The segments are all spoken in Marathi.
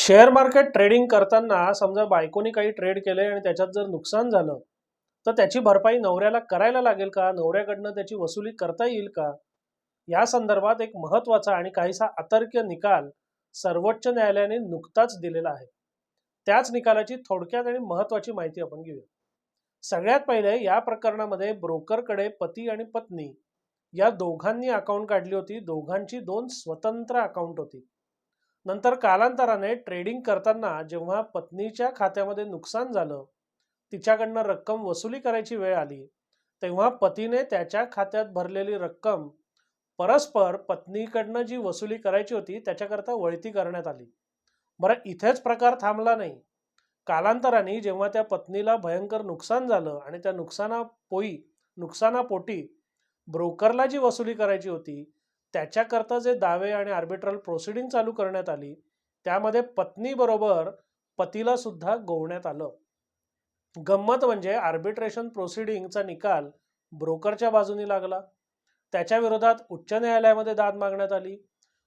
शेअर मार्केट ट्रेडिंग करताना समजा बायकोनी काही ट्रेड केले आणि त्याच्यात जर नुकसान झालं तर त्याची भरपाई नवऱ्याला करायला लागेल का? नवऱ्याकडनं त्याची वसुली करता येईल का? या संदर्भात एक महत्त्वाचा आणि काहीसा अतर्क्य निकाल सर्वोच्च न्यायालयाने नुकताच दिलेला आहे. त्याच निकालाची थोडक्यात आणि महत्वाची माहिती आपण घेऊया. सगळ्यात पहिले या प्रकरणामध्ये ब्रोकरकडे पती आणि पत्नी या दोघांनी अकाउंट काढली होती. दोघांची दोन स्वतंत्र अकाउंट होती. नंतर कालांतराने ट्रेडिंग करताना जेव्हा पत्नीच्या खात्यामध्ये नुकसान झालं तिच्याकडनं रक्कम वसुली करायची वेळ आली तेव्हा पतीने त्याच्या खात्यात भरलेली रक्कम परस्पर पत्नीकडनं जी वसुली करायची होती त्याच्याकरता वळती करण्यात आली. बरं इथेच प्रकार थांबला नाही. कालांतराने जेव्हा त्या पत्नीला भयंकर नुकसान झालं आणि त्या नुकसानापोई नुकसानापोटी ब्रोकरला जी वसुली करायची होती त्याच्याकरता जे दावे आणि आर्बिट्रल प्रोसिडिंग चालू करण्यात आली त्यामध्ये पत्नीबरोबर पतीला सुद्धा गोवण्यात आलं. गंमत म्हणजे आर्बिट्रेशन प्रोसिडिंगचा निकाल ब्रोकरच्या बाजूनी लागला. त्याच्या विरोधात उच्च न्यायालयामध्ये दाद मागण्यात आली.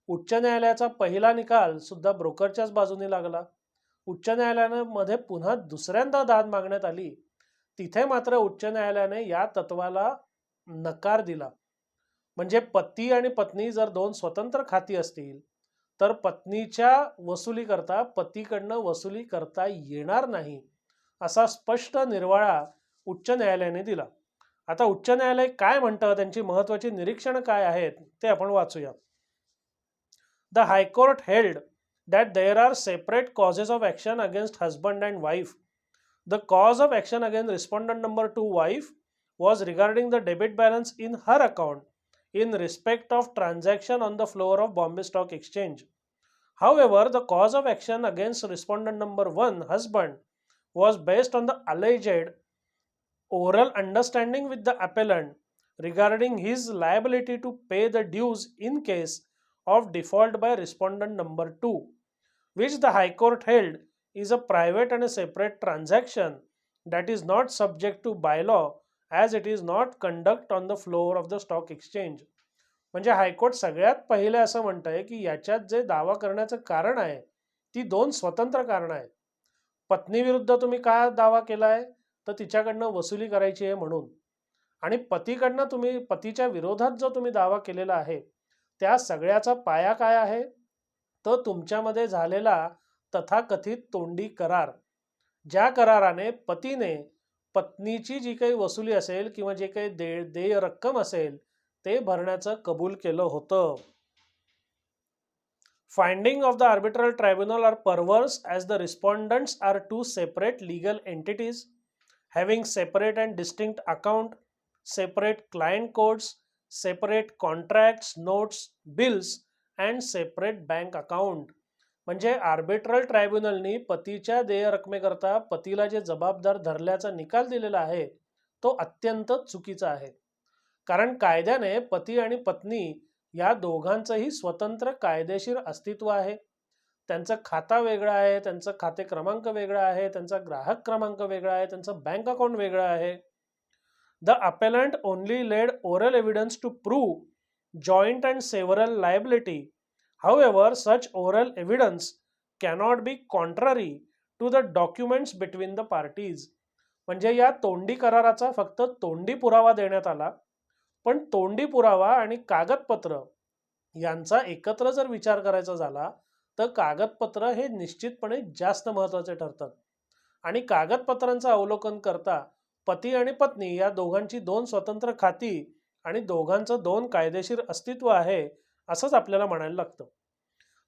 उच्च न्यायालयाचा पहिला निकाल सुद्धा ब्रोकरच्याच बाजूनी लागला. उच्च न्यायालयामध्ये पुन्हा दुसऱ्यांदा दाद मागण्यात आली. तिथे मात्र उच्च न्यायालयाने या तत्वाला नकार दिला. म्हणजे पती आणि पत्नी जर दोन स्वतंत्र खाती असतील तर पत्नीच्या वसुलीकरता पतीकडनं वसुली करता येणार नाही असा स्पष्ट निर्वाळा उच्च न्यायालयाने दिला. आता उच्च न्यायालय काय म्हणतं? त्यांची महत्वाची निरीक्षण काय आहेत? ते आपण वाचूया. The high court held that there are separate causes of action against husband and wife. The cause of action against respondent number two wife was regarding the debit balance in her account in respect of transaction on the floor of Bombay Stock Exchange. However, the cause of action against respondent number 1, husband, was based on the alleged oral understanding with the appellant regarding his liability to pay the dues in case of default by respondent number 2, which the High Court held is a private and a separate transaction that is not subject to bylaw as it is not conduct on the floor of the stock exchange म्हणजे हायकोर्ट सगळ्यात पहिले असं म्हणत आहे की याच्यात जे दावा करण्याचं कारण आहे ती दोन स्वतंत्र कारणं आहेत. पत्नीविरुद्ध तुम्ही का दावा केला आहे तर तिच्याकडनं वसुली करायची आहे म्हणून. आणि पतीकडनं तुम्ही पतीच्या विरोधात जो तुम्ही दावा केलेला आहे त्या सगळ्याचा पाया काय आहे? तो तुमच्यामध्ये झालेला तथाकथित तोंडी करार. ज्या कराराने पतीने पत्नीची जी काही वसुली असेल किंवा जे काही दे देय रक्कम असेल ते भरण्याचं कबूल केलं होतं. Finding of the arbitral tribunal are perverse as the respondents are two separate legal entities having separate and distinct account separate client codes separate contracts notes bills and separate bank account म्हणजे आर्बिट्रल ट्रायब्युनलनी पतीच्या देय रकमेकरता पतीला जे जबाबदार धरल्याचा निकाल दिलेला आहे तो अत्यंत चुकीचा आहे. कारण कायद्याने पती आणि पत्नी या दोघांचंही स्वतंत्र कायदेशीर अस्तित्व आहे. त्यांचं खाता वेगळं आहे त्यांचं खाते क्रमांक वेगळा आहे त्यांचा ग्राहक क्रमांक वेगळा आहे त्यांचं बँक अकाउंट वेगळं आहे. The appellant only led oral evidence to prove joint and several liability However, such oral evidence cannot be contrary to the documents between the parties. म्हणजे या तोंडी कराराचा फक्त तोंडी पुरावा देण्यात आला पण तोंडी पुरावा आणि कागदपत्र यांचा एकत्र जर विचार करायचा झाला तर कागदपत्र हे निश्चितपणे जास्त महत्त्वाचे ठरतात आणि कागदपत्रांचं अवलोकन करता पती आणि पत्नी या दोघांची दोन स्वतंत्र खाती आणि दोघांचं दोन कायदेशीर अस्तित्व आहे असंच आपल्याला म्हणायला लागतं.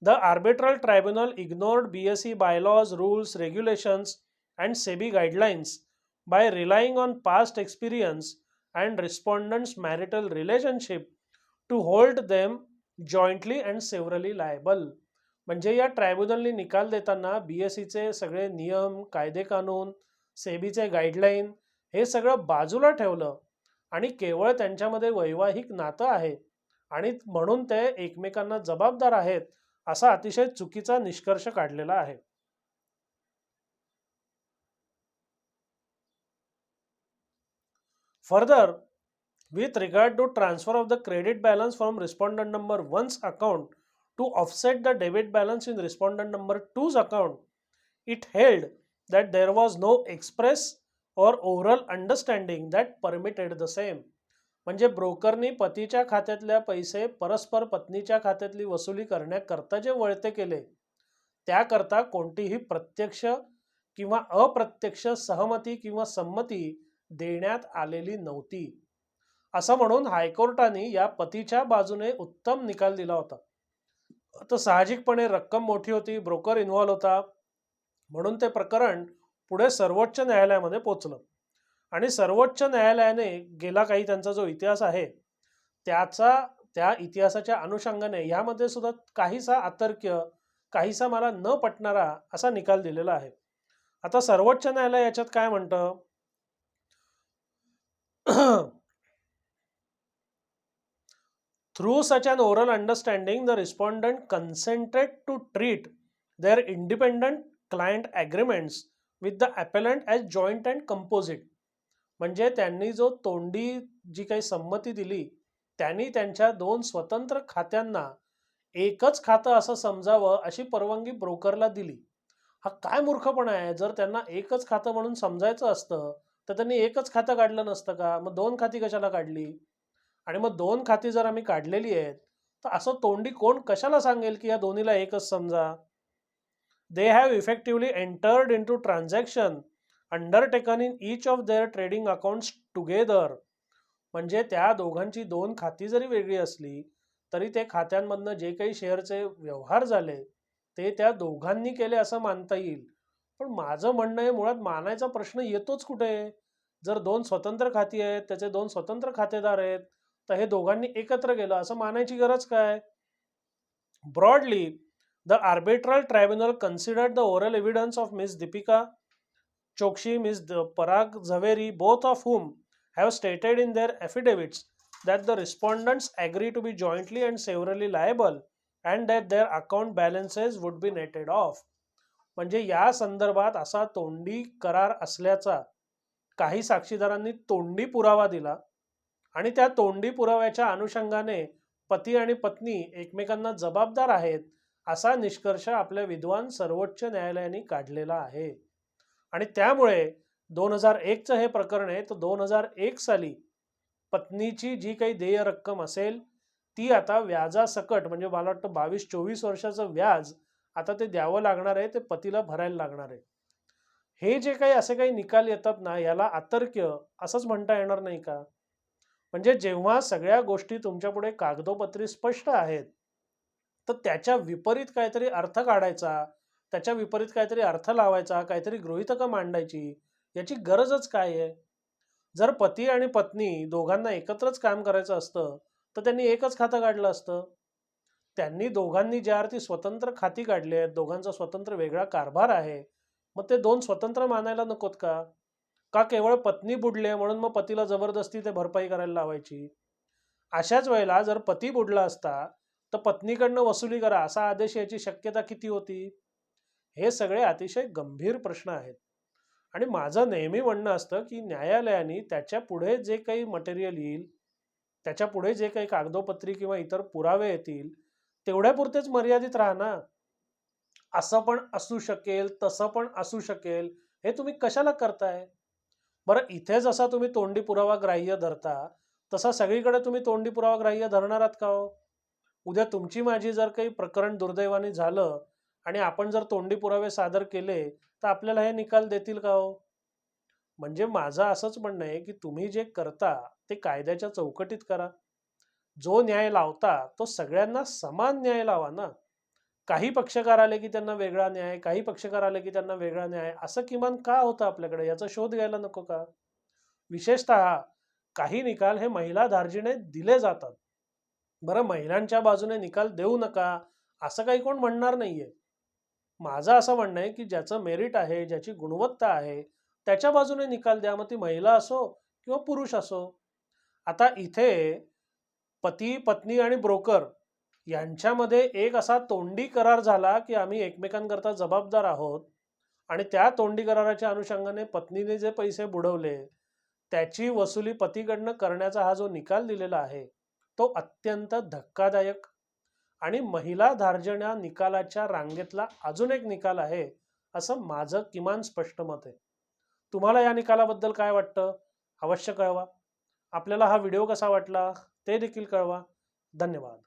The arbitral tribunal ignored B S C bylaws rules regulations and SEBI guidelines by relying on past experience and respondents marital relationship to hold them jointly and severally liable म्हणजे या ट्रायब्युनलनी निकाल देताना बी एस सीचे सगळे नियम कायदे कानून सेबीचे गाईडलाईन हे सगळं बाजूला ठेवलं आणि केवळ त्यांच्यामध्ये वैवाहिक नातं आहे. आणि म्हणून ते एकमेकांना जबाबदार आहेत असा अतिशय चुकीचा निष्कर्ष काढलेला आहे. Further with regard to transfer of the credit balance from respondent number one's account to offset the debit balance in respondent number two's account it held that there was no express or overall understanding that permitted the same म्हणजे ब्रोकरनी पतीच्या खात्यातल्या पैसे परस्पर पत्नीच्या खात्यातली वसुली करण्याकरता जे वळते केले त्याकरता कोणतीही प्रत्यक्ष किंवा अप्रत्यक्ष सहमती किंवा संमती देण्यात आलेली नव्हती. असं म्हणून हायकोर्टाने या पतीच्या बाजूने उत्तम निकाल दिला होता. तर साहजिकपणे रक्कम मोठी होती ब्रोकर इन्व्हॉल्व होता म्हणून ते प्रकरण पुढे सर्वोच्च न्यायालयामध्ये पोचलं. आणि सर्वोच्च न्यायालयाने गेला काही त्यांचा जो इतिहास आहे त्याचा त्या इतिहासाच्या अनुषंगाने यामध्ये सुद्धा काहीसा आतर्क्य काहीसा मला न पटणारा असा निकाल दिलेला आहे. आता सर्वोच्च न्यायालय याच्यात काय म्हणत? Through such and oral understanding the respondent concentrate to treat their independent client agreement with the appellant as joint and composite म्हणजे त्यांनी जो तोंडी जी काही संमती दिली त्यांनी त्यांच्या दोन स्वतंत्र खात्यांना एकच खातं असं समजावं अशी परवानगी ब्रोकरला दिली. हा काय मूर्खपणा आहे? जर त्यांना एकच खातं म्हणून समजायचं असतं तर त्यांनी एकच खातं काढलं नसतं का? मग दोन खाती कशाला काढली? आणि मग दोन खाती जर आम्ही काढलेली आहेत तर असं तोंडी कोण कशाला सांगेल की या दोन्हीला एकच समजा? They have effectively entered in to transaction undertaken in each of their trading accounts together म्हणजे त्या दोघांची दोन खाती जरी वेगळी असली तरी ते खात्यांमधनं जे काही शेअरचे व्यवहार झाले ते त्या दोघांनी केले असं मानता येईल. पण माझं म्हणणं आहे मुळात मानायचा प्रश्न येतोच कुठे? जर दोन स्वतंत्र खाती आहेत त्याचे दोन स्वतंत्र खातेदार आहेत तर हे दोघांनी एकत्र केलं असं मानायची गरज काय? Broadly the arbitral tribunal considered the oral evidence of Miss Deepika Chokshi Miss Parag Zaveri both of whom have stated in their affidavits that the respondents agree to be jointly and severally liable and that their account balances would be netted off म्हणजे या संदर्भात असा तोंडी करार असल्याचा काही साक्षीदारांनी तोंडी पुरावा दिला आणि त्या तोंडी पुराव्याच्या अनुषंगाने पती आणि पत्नी एकमेकांना जबाबदार आहेत असा निष्कर्ष आपल्या विद्वान सर्वोच्च न्यायालयाने काढलेला आहे. आणि त्यामुळे दोन हजार एकचं हे प्रकरण आहे तर दोन हजार एक साली पत्नीची जी काही देय रक्कम असेल ती आता व्याजासकट म्हणजे मला वाटतं बावीस चोवीस वर्षाचं व्याज आता ते द्यावं लागणार आहे ते पतीला भरायला लागणार आहे. हे जे काही असे काही निकाल येतात ना याला आतर्क्य असंच म्हणता येणार नाही का? म्हणजे जेव्हा सगळ्या गोष्टी तुमच्यापुढे कागदोपत्री स्पष्ट आहेत तर त्याच्या विपरीत काहीतरी अर्थ काढायचा त्याच्या विपरीत काहीतरी अर्थ लावायचा काहीतरी गृहितकं मांडायची याची गरजच काय आहे? जर पती आणि पत्नी दोघांना एकत्रच काम करायचं असतं तर त्यांनी एकच खातं काढलं असतं. त्यांनी दोघांनी ज्या अर्थी स्वतंत्र खाती काढली आहेत दोघांचा स्वतंत्र वेगळा कारभार आहे मग ते दोन स्वतंत्र मानायला नकोत का? का केवळ पत्नी बुडले म्हणून मग पतीला जबरदस्ती ते भरपाई करायला लावायची? अशाच वेळेला जर पती बुडला असता तर पत्नीकडनं वसुली करा असा आदेश याची शक्यता किती होती? हे सगळे अतिशय गंभीर प्रश्न आहेत. आणि माझं नेहमी म्हणणं असतं की न्यायालयाने त्याच्या पुढे जे काही मटेरियल येईल त्याच्या पुढे जे काही कागदोपत्री किंवा इतर पुरावे येतील तेवढ्यापुरतेच मर्यादित राहा ना. असं पण असू शकेल तसं पण असू शकेल. हे तुम्ही कशाला करताय? बरं इथे जसा तुम्ही तोंडी पुरावा ग्राह्य धरता तसा सगळीकडे तुम्ही तोंडी पुरावा ग्राह्य धरणार आहात का हो? उद्या तुमची माझी जर काही प्रकरण दुर्दैवाने झालं आणि आपण जर तोंडी पुरावे सादर केले तर आपल्याला हे निकाल देतील का हो? म्हणजे माझं असंच म्हणणं आहे की तुम्ही जे करता ते कायद्याच्या चौकटीत करा. जो न्याय लावता तो सगळ्यांना समान न्याय लावा ना. काही पक्षकार आले की त्यांना वेगळा न्याय काही पक्षकार आले की त्यांना वेगळा न्याय असं किमान का होतं आपल्याकडे? याचा शोध घ्यायला नको का? विशेषत काही निकाल हे महिला धार्जिणे दिले जातात. बरं महिलांच्या बाजूने निकाल देऊ नका असं काही कोण म्हणणार नाहीये. माझं असं म्हणणं आहे की ज्याचं मेरिट आहे ज्याची गुणवत्ता आहे त्याच्या बाजूने निकाल द्या. मग ती महिला असो किंवा पुरुष असो. आता इथे पती पत्नी आणि ब्रोकर यांच्यामध्ये एक असा तोंडी करार झाला की आम्ही एकमेकांकरता जबाबदार आहोत आणि त्या तोंडी कराराच्या अनुषंगाने पत्नीने जे पैसे बुडवले त्याची वसुली पतीकडनं करण्याचा हा जो निकाल दिलेला आहे तो अत्यंत धक्कादायक आणि महिला धार्जण्या निकालाच्या रांगेतला अजून एक निकाल आहे असं माझं किमान स्पष्ट मत आहे. तुम्हाला या निकालाबद्दल काय वाटतं? अवश्य कळवा. आपल्याला हा व्हिडिओ कसा वाटला ते देखील कळवा. धन्यवाद.